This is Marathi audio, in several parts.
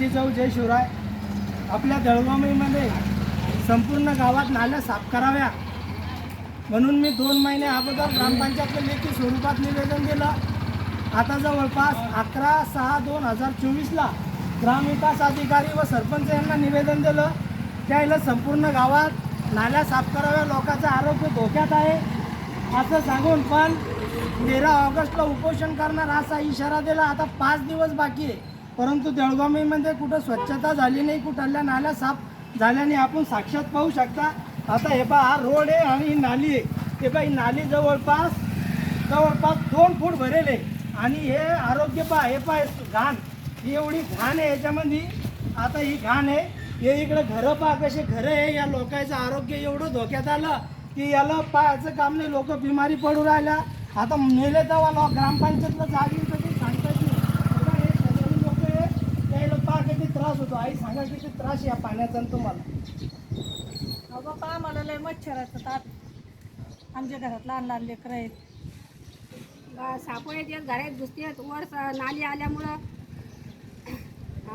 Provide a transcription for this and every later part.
चौ जय शिवराय. आपल्या दळवामीमध्ये संपूर्ण गावात नाल्या साफ कराव्या. म्हणून मी दोन महिने अगोदर ग्रामपंचायतला लेखी स्वरूपात निवेदन दिलं. आता जवळपास अकरा सहा दोन हजार चोवीसला ग्रामविकास अधिकारी व सरपंच यांना निवेदन दिलं. त्याला संपूर्ण गावात नाल्या साफ कराव्या लोकांचं आरोग्य धोक्यात आहे. असं सांगून पण तेरा ऑगस्टला उपोषण करणार असा इशारा दिला. आता पाच दिवस बाकी आहे. परंतु देळगावीमध्ये कुठं स्वच्छता झाली नाही कुठल्या नाल्या साफ झाल्याने आपण साक्षात पाहू शकता. आता हे पहा हा रोड आहे आणि ही नाली आहे. हे पहा ही नाली जवळपास जवळपास दोन फूट भरेल आहे. आणि हे आरोग्य पहा हे पहा घाण. ही एवढी घाण आहे याच्यामध्ये. आता ही घाण आहे. हे इकडे घरं पहा कसे घरं आहे. या लोकांचं आरोग्य एवढं धोक्यात आलं की याला पाहायचं काम नाही. लोक बिमारी पडू राहिल्या. आता मेले तेव्हा ग्रामपंचायतला जागी तर ते सांगतात नाही. बघा, हे शेजारी लोक आहे त्याला पहा किती त्रास सांगा किती त्रास या पाण्याचा आणि तुम्हाला? अहो बापा आम्हाला लय मच्छराचं ताप आमच्या घरात लहान लहान लेकरं आहेत. सापळे येतात घरात घुसतात वर नाली आल्यामुळं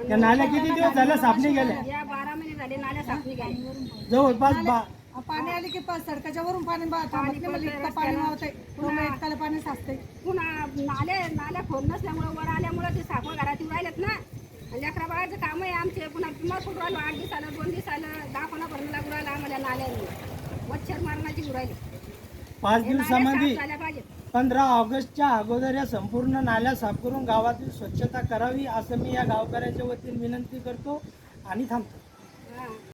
त्या नाल्या किती दिवस झाल्या सापणी गेल्या? या बारा महिने झाले नाल्या सापणी गेल्या. जवळपास बा पाणी आले की पाच सडकाच्या वरून पाणी पाणी पाणी साचतंय. पुन्हा नाले नाल्या खोल नसल्यामुळं वर आल्यामुळं ते सापळ घरात येऊन राहिलेत ना आणि लेकरा बाळाचं काम आहे आमचे पुन्हा बिमार पडून राहिलो आठ दिवस आलं दोन दिवस आलं दहा पंधरा भरणं लागू राहिलं आम्हाला नाल्याने. मच्छर मारण्याची उरायली पाच दिवसामध्ये झाल्या पाहिजेत. पंधरा ऑगस्टच्या अगोदर या संपूर्ण नाल्या साफ करून गावातील स्वच्छता करावी असं मी या गावकऱ्याच्या वतीने विनंती करतो आणि थांबतो.